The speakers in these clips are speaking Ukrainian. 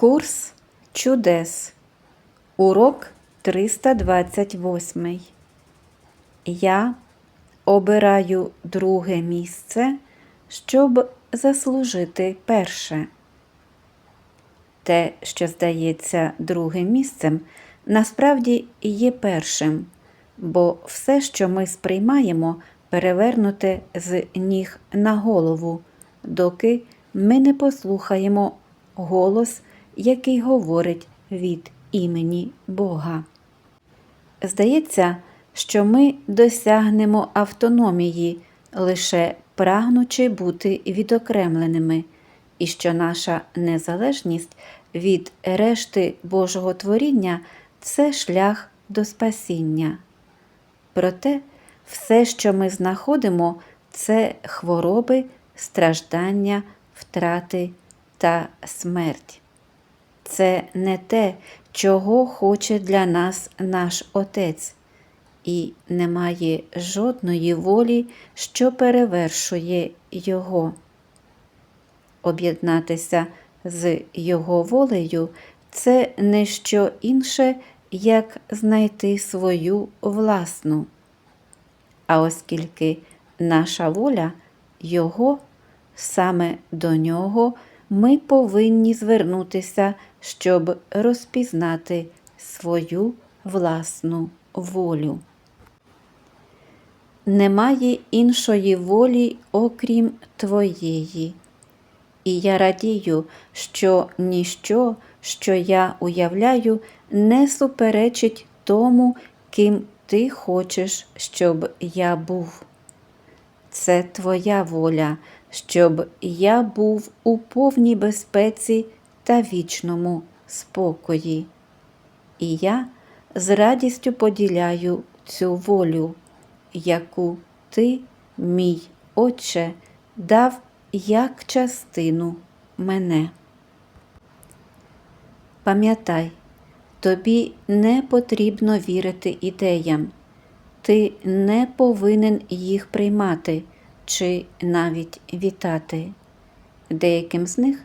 Курс чудес. Урок 328. Я обираю друге місце, щоб заслужити перше. Те, що здається другим місцем, насправді є першим, бо все, що ми сприймаємо, перевернуте з ніг на голову, доки ми не послухаємо голос, який говорить від імені Бога. Здається, що ми досягнемо автономії, лише прагнучи бути відокремленими, і що наша незалежність від решти Божого творіння це шлях до спасіння. Проте все, що ми знаходимо, це хвороби, страждання, втрати та смерть. Це не те, чого хоче для нас наш Отець, і немає жодної волі, що перевершує Його. Об'єднатися з Його волею це не що інше, як знайти свою власну. А оскільки наша воля Його, саме до нього ми повинні звернутися, щоб розпізнати свою власну волю. Немає іншої волі, окрім Твоєї. І я радію, що ніщо, що я уявляю, не суперечить тому, ким ти хочеш, щоб я був. Це твоя воля, щоб я був у повній безпеці та вічному спокої. І я з радістю поділяю цю волю, яку ти, мій Отче, дав як частину мене. Пам'ятай, тобі не потрібно вірити ідеям, ти не повинен їх приймати чи навіть вітати. Деяким з них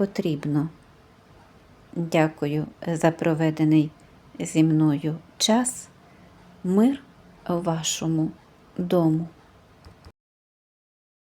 потрібно. Дякую за проведений зі мною час. Мир вашому дому.